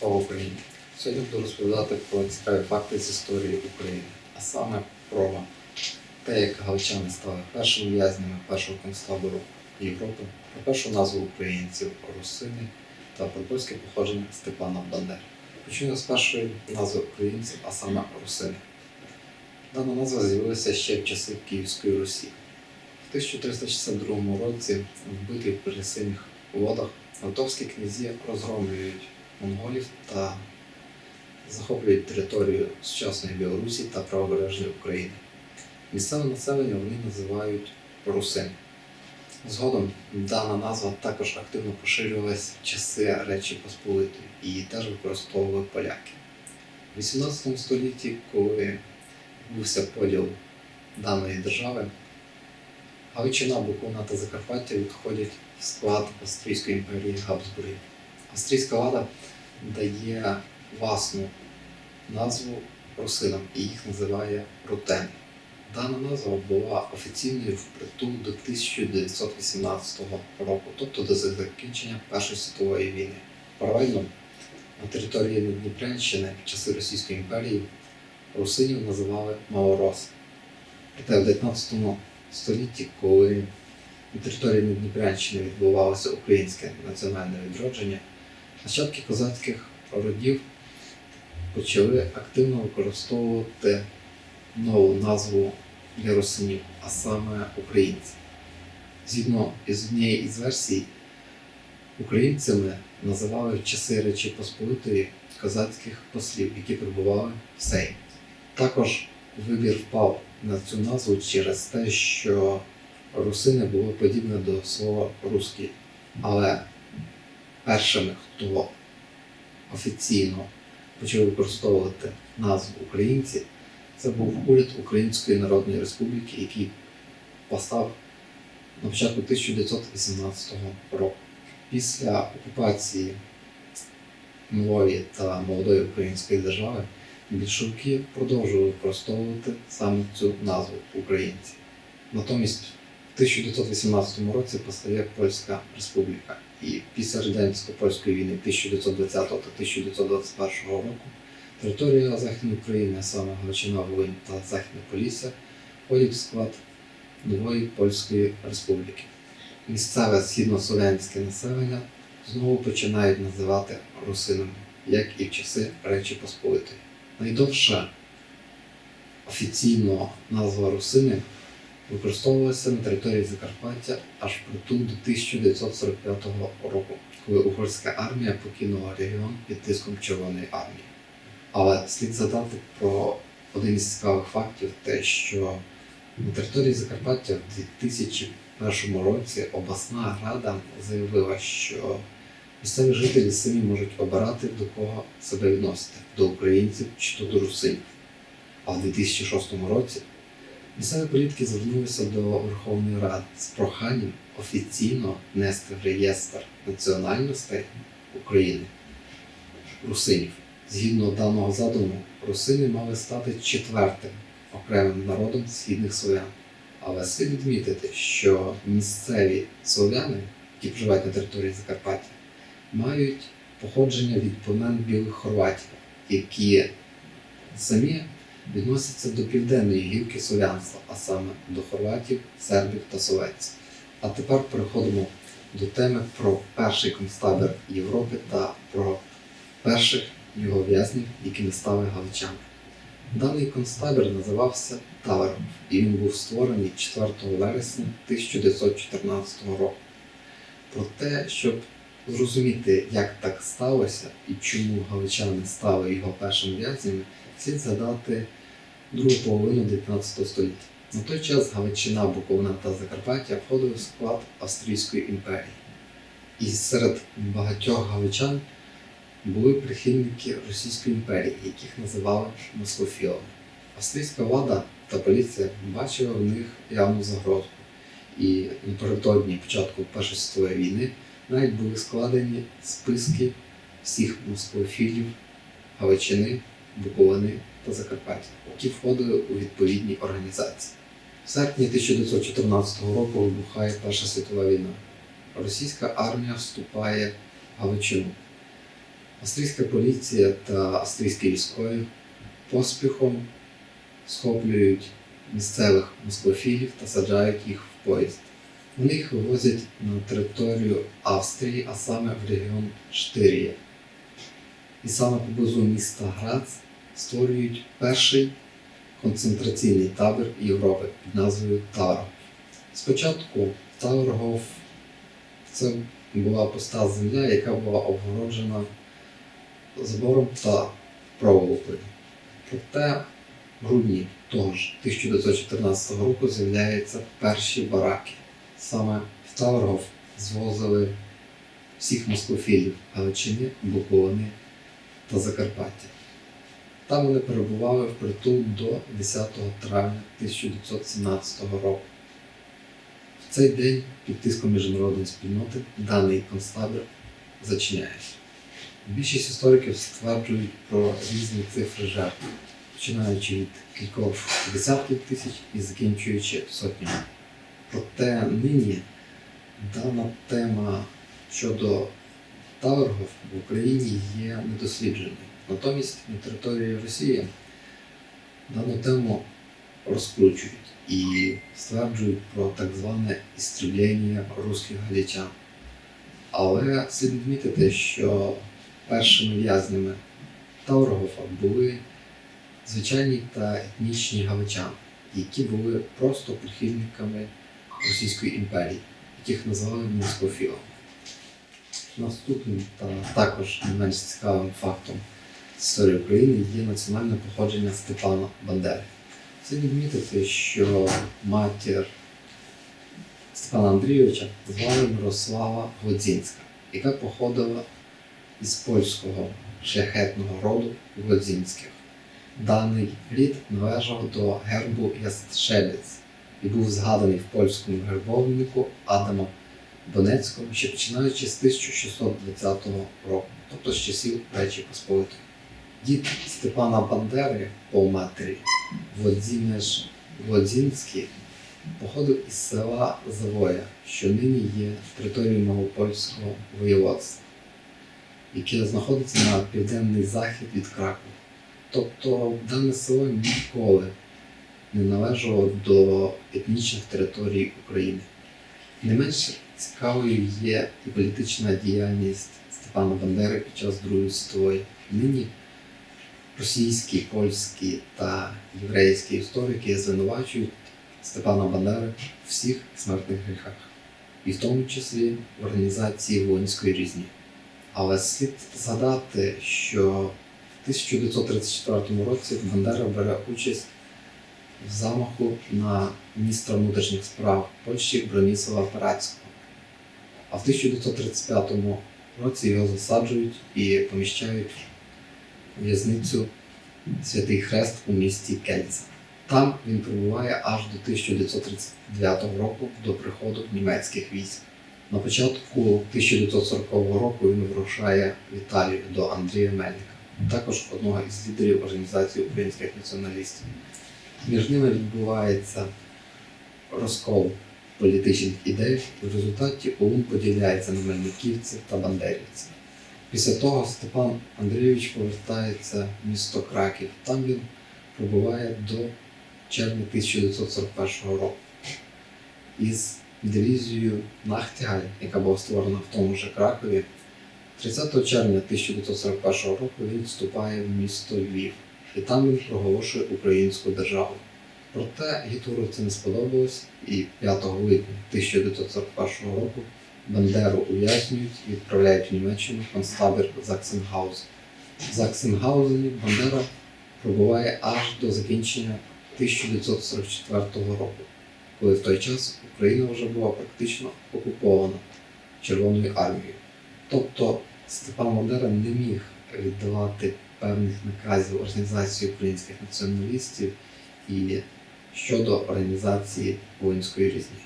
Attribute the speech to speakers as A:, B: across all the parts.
A: Слава Україні! Сьогодні буду розповідати про цікаві факти з історії України, а саме про те, як галичани стали першими в'язнями першого концтабору Європи, про першу назву українців Русини та про польське походження Степана Бандери. Почну з першої назви українців, а саме Русини. Дана назва з'явилася ще в часи Київської Русі. В 1362 році в битві при синіх водах Литовські князі розгромлюють монголів та захоплюють територію сучасної Білорусі та правобережної України. Місцеве населення вони називають русин. Згодом дана назва також активно поширювалася в часи Речі Посполитої і теж використовували поляки. У 18 столітті, коли відбувся поділ даної держави, Галичина, Буковина та Закарпаття відходять в склад Австрійської імперії Габсбургів. Австрійська влада дає власну назву русинам і їх називає рутени. Дана назва була офіційною впритул до 1918 року, тобто до закінчення Першої світової війни. Паралельно на території Дніпрянщини в часи Російської імперії русинів називали малороси. Проте в 19 столітті, коли на території Дніпрянщини відбувалося українське національне відродження, нащадки козацьких родів почали активно використовувати нову назву для русинів, а саме українці. Згідно із однієї із версій, українцями називали в часи Речі Посполитої козацьких послів, які прибували в Сейм. Також вибір впав на цю назву через те, що русини було подібне до слова русський. Але першими, хто офіційно почав використовувати назву українці, це був уряд Української Народної Республіки, який постав на початку 1918 року. Після окупації нової та молодої української держави більшовики продовжували використовувати саме цю назву українці. Натомість в 1918 році постає Польська Республіка. І після радянсько-польської війни 1920 та 1921 року територія Західної України, а саме Галичина, Волинь та Західне Полісся, входять в склад нової Польської Республіки. Місцеве східнослов'янське населення знову починають називати русинами, як і в часи Речі Посполитої. Найдовша офіційно назва русини використовувалася на території Закарпаття аж притул до 1945 року, коли угорська армія покинула регіон під тиском Червоної армії. Але слід задати про один із цікавих фактів, те, що на території Закарпаття в 2001 році обласна рада заявила, що місцеві жителі самі можуть обирати до кого себе відносити до українців чи то до русинів. А в 2006 році місцеві політики звернулися до Верховної Ради з проханням офіційно внести в реєстр національностей України русинів. Згідно даного задуму, русини мали стати четвертим окремим народом східних слов'ян. Але слід відмітити, що місцеві слов'яни, які проживають на території Закарпаття, мають походження від племен білих хорватів, які самі відносяться до південної гілки слов'янства, а саме до хорватів, сербів та словенців. А тепер переходимо до теми про перший концтабір Європи та про перших його в'язнів, якими стали галичани. Даний концтабір називався Тавером, і він був створений 4 вересня 1914 року. Про те, щоб зрозуміти, як так сталося і чому галичани стали його першими в'язнями, слід згадати другу половину 19 століття. На той час Галичина, Буковина та Закарпаття входили в склад Австрійської імперії. І серед багатьох галичан були прихильники Російської імперії, яких називали москофілами. Австрійська влада та поліція бачила в них явну загрозу. І напередодні початку Першої світової війни навіть були складені списки всіх москофілів Галичини, Буковини та Закарпаття, які входили у відповідні організації. В серпні 1914 року вибухає Перша світова війна. Російська армія вступає в Галичину. Австрійська поліція та австрійські військові поспіхом схоплюють місцевих москофілів та саджають їх в поїзд. Вони їх вивозять на територію Австрії, а саме в регіон Штирія. І саме поблизу міста Грац створюють перший концентраційний табір Європи під назвою Таргов. Спочатку Таургов це була пуста земля, яка була обгороджена забором та проволокою. Проте в грудні того ж 1914 року з'являються перші бараки. Саме в Таургов звозили всіх москофілів Галичини, Буковини та Закарпаття. Там вони перебували впритул до 10 травня 1917 року. В цей день під тиском міжнародної спільноти даний концтабір зачиняється. Більшість істориків стверджують про різні цифри жертв, починаючи від кількох десятків тисяч і закінчуючи сотнями. Проте нині дана тема щодо Таургов в Україні є недослідженою. Натомість на території Росії дану тему розкручують і стверджують про так зване істріблення русських галічан. Але слід відмітити, що першими в'язнями Таургофа були звичайні та етнічні галичани, які були просто прихильниками Російської імперії, яких називали москофілами. Наступним та також не менш цікавим фактом історії України є національне походження Степана Бандери. Слід відмітити, що матір Степана Андрійовича звали Мирослава Глодзінська, яка походила із польського шляхетного роду Глодзінських. Даний рід належав до гербу Ясtrzебець і був згаданий в польському гербовнику Адама Донецького ще починаючи з 1620 року, тобто з часів Речі Посполитої. Дід Степана Бандери по матері Владзінський походив із села Завоя, що нині є територією Малопольського воєводства, яке знаходиться на південний захід від Кракова. Тобто дане село ніколи не належало до етнічних територій України. Не менш цікавою є і політична діяльність Степана Бандери під час Другої світової. Нині російські, польські та єврейські історики звинувачують Степана Бандери в всіх смертних гріхах, і в тому числі в організації воїнської різні. Але слід згадати, що в 1934 році Бандера бере участь в замаху на міністра внутрішніх справ Польщі Броніслава Парацького. А в 1935 році його засаджують і поміщають в'язницю Святий Хрест у місті Кельца. Там він перебуває аж до 1939 року до приходу німецьких військ. На початку 1940 року він вирушає в Італію до Андрія Мельника, також одного із лідерів організації українських націоналістів. Між ними відбувається розкол політичних ідей, в результаті ОУН поділяється на мельниківців та бандерівців. Після того Степан Андрійович повертається в місто Краків. Там він пробуває до червня 1941 року. Із дивізією Нахтігаль, яка була створена в тому ж Кракові, 30 червня 1941 року він вступає в місто Львів, і там він проголошує українську державу. Проте Гітлеру це не сподобалось, і 5 липня 1941 року Бандеру ув'язнюють і відправляють в Німеччину в концтабір Заксенгаузен. В Заксенгаузені Бандера пробуває аж до закінчення 1944 року, коли в той час Україна вже була практично окупована Червоною армією. Тобто Степан Бандера не міг віддавати певних наказів організації українських націоналістів і щодо організації воїнської різні.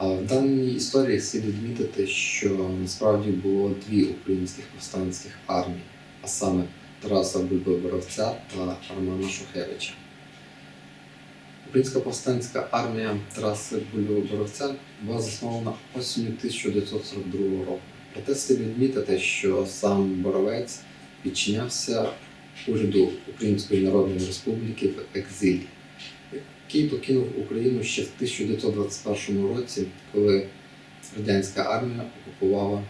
A: В даній історії слід відмітити, що насправді було дві українських повстанських армії, а саме Тараса Бульби-Боровця та Романа Шухевича. Українська повстанська армія Тараси Бульби-Боровця була заснована осінню 1942 року. Проте слід відмітити, що сам Боровець підчинявся уряду Української Народної Республіки в екзилі, який покинув Україну ще в 1921 році, коли радянська армія окупувала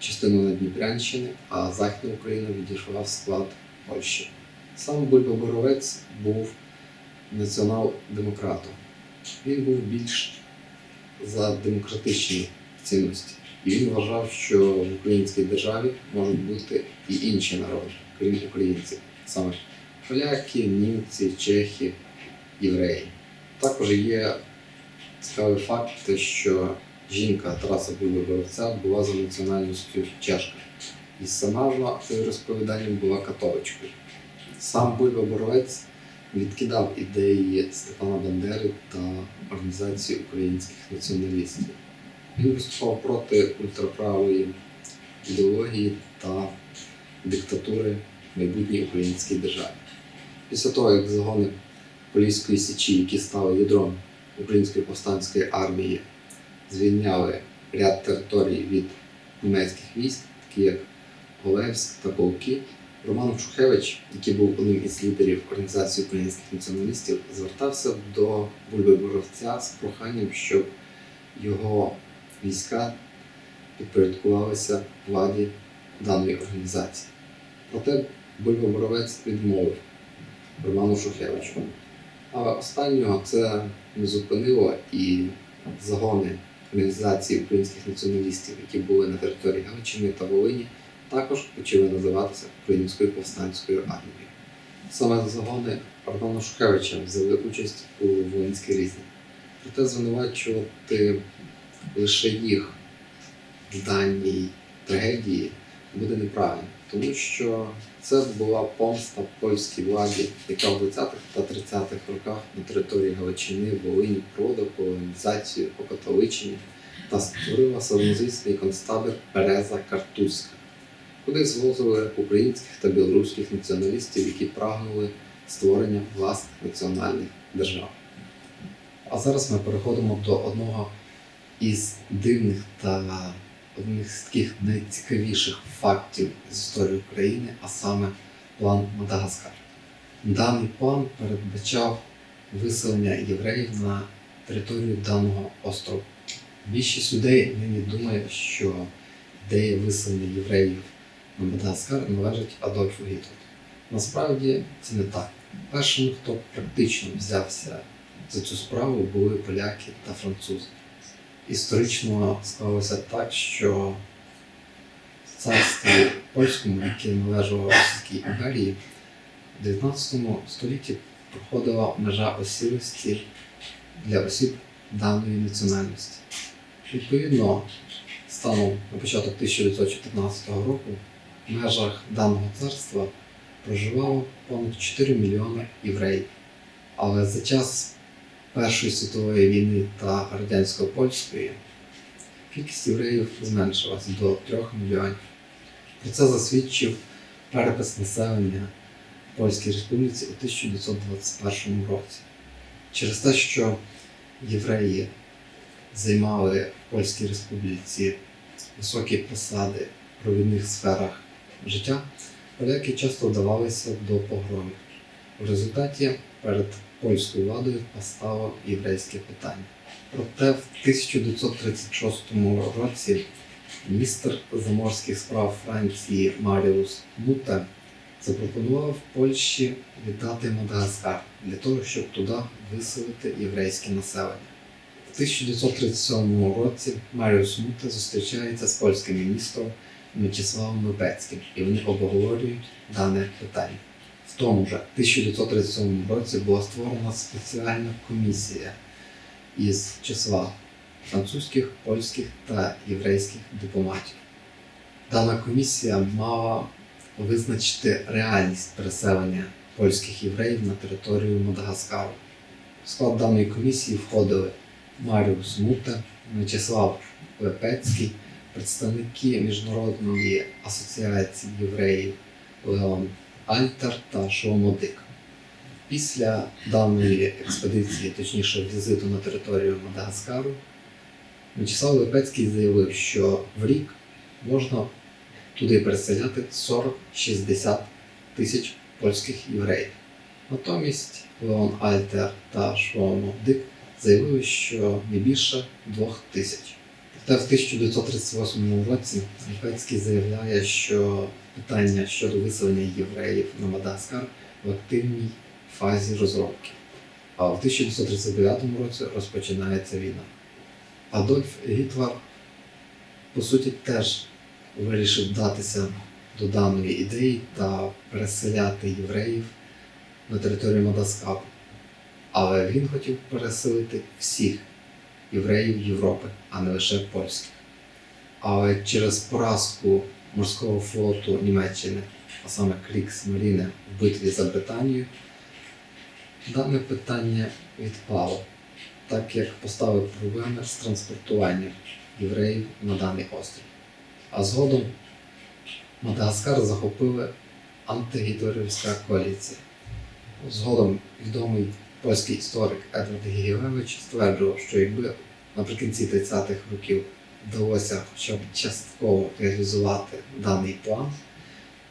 A: частину Надніпрянщини, а Західна Україна відійшла в склад Польщі. Сам Бульба Боровець був націонал-демократом. Він був більш за демократичні цінності. І він вважав, що в українській державі можуть бути і інші народи, крім українців, саме поляки, німці, чехи, євреї. Також є цікавий факт, що жінка Тараса Бульби була за національністю чешка. І сама вона розповіданням була католичкою. Сам Боровець відкидав ідеї Степана Бандери та організації українських націоналістів. Він виступав проти ультраправої ідеології та диктатури в майбутній українській державі. Після того, як загони Поліської січі, які стали ядром української повстанської армії, звільняли ряд територій від німецьких військ, такі як Олевськ та Полки, Роман Шухевич, який був одним із лідерів організації українських націоналістів, звертався до Бульби Боровця з проханням, щоб його війська підпорядкувалися владі даної організації. Проте Бульба Боровець відмовив Роману Шухевичу. Але останнього це не зупинило і загони організації українських націоналістів, які були на території Галичини та Волині, також почали називатися Українською повстанською армією. Саме загони Романа Шухевича взяли участь у Волинській різні. Проте звинувачувати лише їх в даній трагедії буде неправильно, тому що це була помста польській владі, яка в 20-х та 30-х роках на території Галичини, Волині проводила колонізацію, покатоличення та створила самозвісний концтабір Береза Картузька, куди звозили українських та білоруських націоналістів, які прагнули створення власних національних держав. А зараз ми переходимо до одного із дивних та одних з таких найцікавіших фактів з історії України, а саме план Мадагаскар. Даний план передбачав виселення євреїв на територію даного острову. Більшість людей нині думає, що ідея виселення євреїв на Мадагаскар належить Адольфу Гітлеру. Насправді це не так. Першими, хто практично взявся за цю справу, були поляки та французи. Історично склалося так, що в царстві польському, яке належало Російській імперії, в 19 столітті проходила межа осілості для осіб даної національності. Відповідно, станом на початок 1914 року в межах даного царства проживало понад 4 мільйони євреїв. Але за час Першої світової війни та радянсько-польської кількість євреїв зменшилась до 3 мільйонів. Про це засвідчив перепис населення Польській Республіці у 1921 році. Через те, що євреї займали в Польській Республіці високі посади в провідних сферах життя, поляки часто вдавалися до погромів. В результаті перед польською владою постало єврейське питання. Проте в 1936 році міністр заморських справ Франції Маріус Муте запропонував Польщі віддати Мадагаскар для того, щоб туди виселити єврейське населення. В 1937 році Маріус Муте зустрічається з польським міністром Мячеславом Липецьким, і вони обговорюють дане питання. В тому ж 1937 році була створена спеціальна комісія із числа французьких, польських та єврейських дипломатів. Дана комісія мала визначити реальність переселення польських євреїв на територію Мадагаскару. В склад даної комісії входили Маріус Мута, В'ячеслав Лепецький, представники Міжнародної асоціації євреїв Леон Альтер та Шомодик. Після даної експедиції, точніше візиту на територію Мадагаскару, В'ячеслав Лепецький заявив, що в рік можна туди переселяти 40-60 тисяч польських євреїв. Натомість Леон Альтер та Шломо Дик заявили, що не більше двох тисяч. Проте в 1938 році Ліпецький заявляє, що питання щодо виселення євреїв на Мадагаскар в активній фазі розробки. А в 1939 році розпочинається війна. Адольф Гітлер, по суті, теж вирішив вдатися до даної ідеї та переселяти євреїв на територію Мадагаскару. Але він хотів переселити всіх євреїв Європи, а не лише польських. Але через поразку морського флоту Німеччини, а саме Крікс Маріне в битві за Британію, дане питання відпало, так як поставив проблеми з транспортуванням євреїв на даний острів. А згодом Мадагаскар захопили антигітлерівська коаліція. Згодом відомий польський історик Едвард Гігілевич стверджував, що якби наприкінці 30-х років вдалося хоча б частково реалізувати даний план,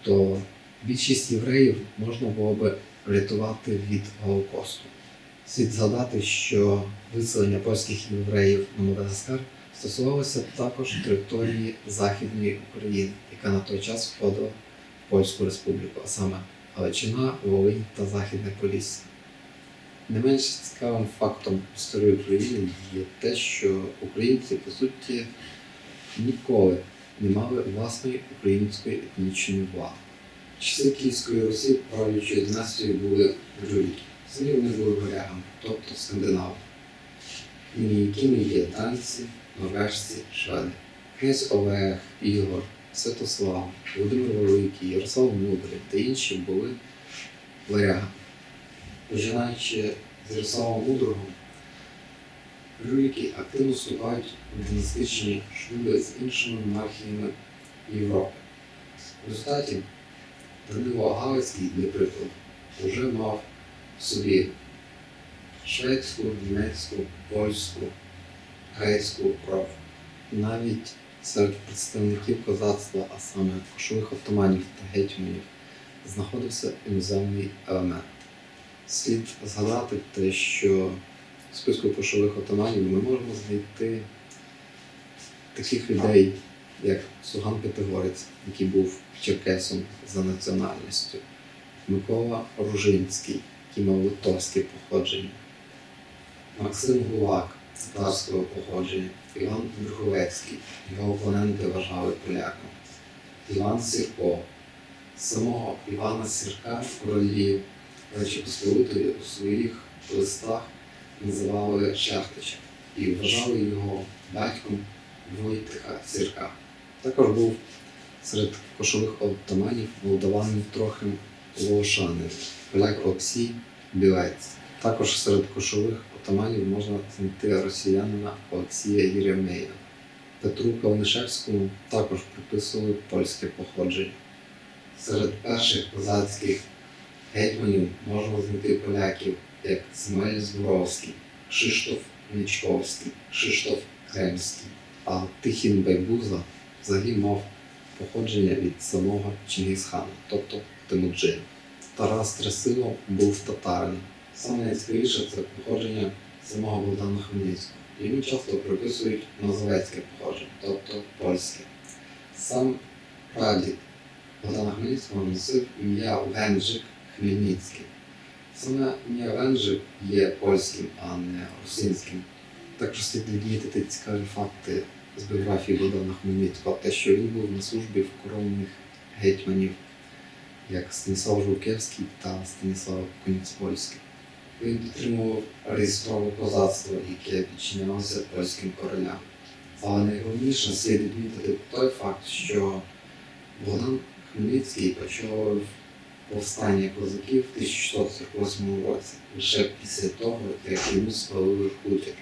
A: то більшість євреїв можна було би врятувати від Голокосту. Слід згадати, що виселення польських євреїв на Мадагаскар стосувалося також території Західної України, яка на той час входила в Польську Республіку, а саме Галичина, Волинь та Західне Полісся. Не менш цікавим фактом історії України є те, що українці, по суті, ніколи не мали власної української етнічної влади. Часи Київської Русі правлячою династією були другі. Самі вони були варягами, тобто скандинави. Якими є данці, норвежці, шведи. Князь Олег, Ігор, Святослав, Володимир Великий, Ярослав Мудрий та інші були варягами. Починаючи з Ярослава Мудрого, Рюрики активно вступають в династичні шлюби з іншими монархіями Європи. В результаті Данило Галицький, для вже мав собі шведську, німецьку, польську, грецьку кров. Навіть серед представників козацтва, а саме кошових отаманів та гетьманів, знаходився іноземний елемент. Слід згадати те, що в списку кошових отаманів ми можемо знайти таких людей, як Суган Пятигорець, який був черкесом за національністю, Микола Ружинський, який мав литовське походження, Максим Гулак татарського походження, Іван Верховецький, його опоненти вважали поляком, Іван Сірко. Самого Івана Сірка королі Речі Посполитої у своїх листах називали Шляхтичем і вважали його батьком Войтиха Сірка. Також був серед кошових отаманів молдаванин трохи Волошанин, поляк Олексій Білець. Також серед кошових отаманів можна знайти росіянина Олексія Єремея. Петру Калнишевському також приписували польське походження. Серед перших козацьких гетьманів можна знайти поляків, як Змель Зборовський, Кшиштоф Нічковський, Кшиштоф Кремський, а Тихін Байбуза взагалі мав походження від самого Чингісхана, тобто Темуджина. Тарас Тресило був татарин. Саме найцікавіше це походження самого Богдана Хмельницького. Йому часто приписують мазовецьке походження, тобто польське. Сам прадід Богдана Хмельницького носив ім'я Венжик Хмельницький. Саме ім'я Венжик є польським, а не русинським. Також слід відмітити цікаві факти з біографії Богдана Хмельницького, те, що він був на службі в коронних гетьманів, як Станіслав Жукевський та Станіслав Коніцпольський. Він підтримував реєстрове козацтво, яке підчинялося польським королям. Але найголовніше слід відмітити той факт, що Богдан Хмельницький почав повстання козаків в 1648 році, лише після того, як йому спалили хутір,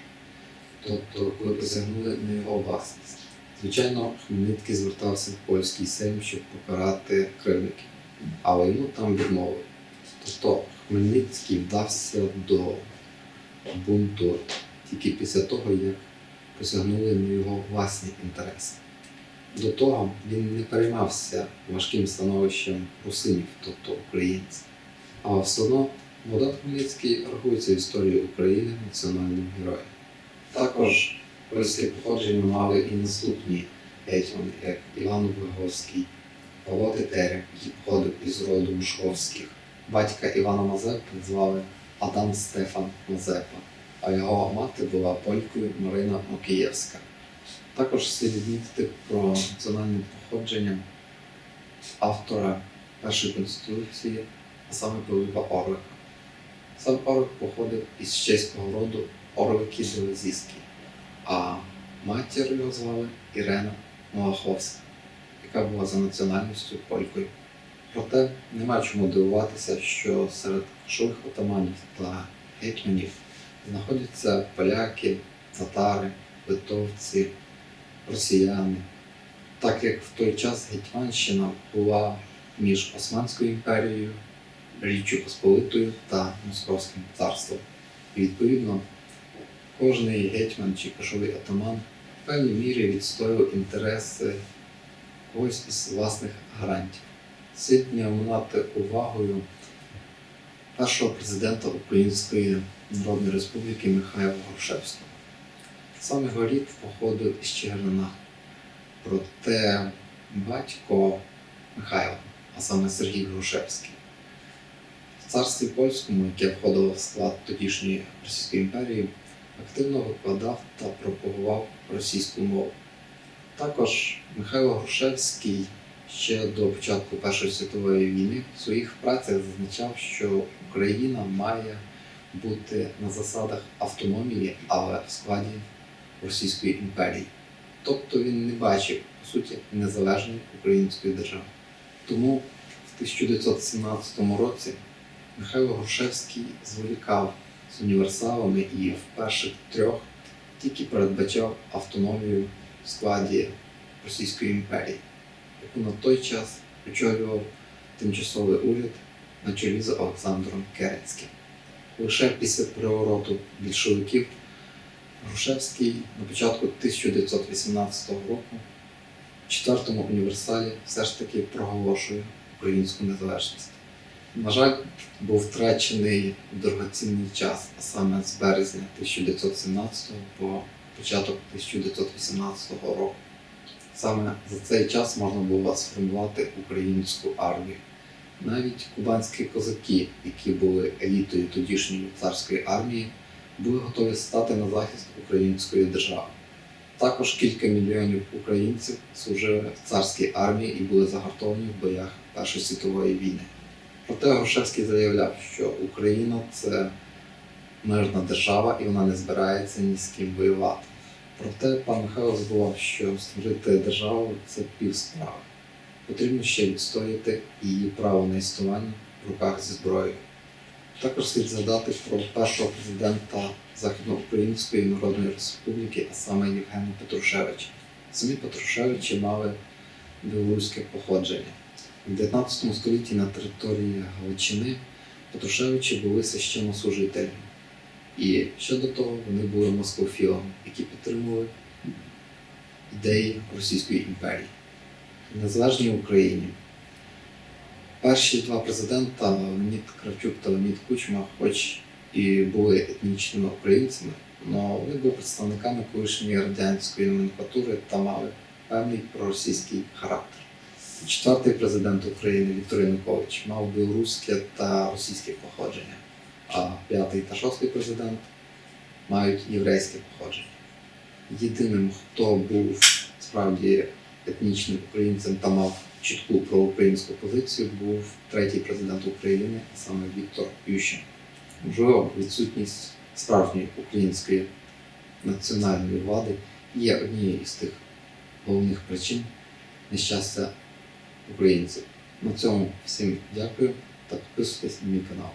A: тобто коли присягнули на його власність. Звичайно, Хмельницький звертався в польський сейм, щоб покарати кривників, але йому там відмовили. Тобто Хмельницький вдався до бунту тільки після того, як посягнули на його власні інтереси. До того він не переймався важким становищем русинів, тобто українців. А все одно Богдан Хмельницький рахується в історії України національним героєм. Також польське походження мали і наступні гетьмани, як Іван Виговський, Павло Тетеря, який походив із роду Мушковських. Батька Івана Мазепи звали Адам Стефан Мазепа, а його мати була полькою Марина Мокієвська. Також слід відмітити про національне походження автора першої конституції, а саме Пилипа Орлика. Сам Орлик походив із чеського роду Орлики Делезійські, а матір його звали Ірена Малаховська, яка була за національністю полькою. Проте нема чому дивуватися, що серед кошових отаманів та гетьманів знаходяться поляки, татари, литовці, росіяни, так як в той час Гетьманщина була між Османською імперією, Річчю Посполитою та Московським царством. І відповідно, кожний гетьман чи кошовий атаман в певній мірі відстоював інтереси когось із власних гарантів. Слід не оминати увагою першого президента Української Народної Республіки Михайла Грушевського. Саме його рід походив із Чигирина. Проте батько Михайла, а саме Сергій Грушевський, в царстві польському, яке входило в склад тодішньої Російської імперії, активно викладав та пропагував російську мову. Також Михайло Грушевський ще до початку Першої світової війни в своїх працях зазначав, що Україна має бути на засадах автономії, але в складі Російської імперії. Тобто він не бачив, по суті, незалежної української держави. Тому в 1917 році Михайло Грушевський зволікав з універсалами і в перших трьох тільки передбачав автономію в складі Російської імперії, яку на той час очолював тимчасовий уряд на чолі з Олександром Керенським. Лише після перевороту більшовиків Грушевський на початку 1918 року в четвертому універсалі все ж таки проголошує українську незалежність. На жаль, був втрачений дорогоцінний час, а саме з березня 1917 по початок 1918 року. Саме за цей час можна було сформувати українську армію. Навіть кубанські козаки, які були елітою тодішньої царської армії, були готові стати на захист української держави. Також кілька мільйонів українців служили в царській армії і були загартовані в боях Першої світової війни. Проте Грушевський заявляв, що Україна це мирна держава і вона не збирається ні з ким воювати. Проте пан Михайло забував, що створити державу це пів справи. Потрібно ще відстояти її право на існування в руках зі зброєю. Також слід згадати про першого президента Західноукраїнської Народної Республіки, а саме Євгена Петрушевича. Самі Петрушевичі мали білоруське походження. У 19 столітті на території Галичини Петрушевичі були священнослужителями. І ще до того вони були москофілами, які підтримували ідеї Російської імперії. В незалежній Україні перші два президента Леонід Кравчук та Леонід Кучма, хоч і були етнічними українцями, але вони були представниками колишньої радянської номенклатури та мали певний проросійський характер. Четвертий президент України Віктор Янукович мав білоруське та російське походження, а п'ятий та шостий президент мають єврейське походження. Єдиним, хто був справді етнічним українцем та мав чітку проукраїнську позицію, був третій президент України, а саме Віктор Ющенко. Можливо, відсутність справжньої української національної влади є однією із тих головних причин нещастя українців. На цьому всім дякую та підписуйтесь на мій канал.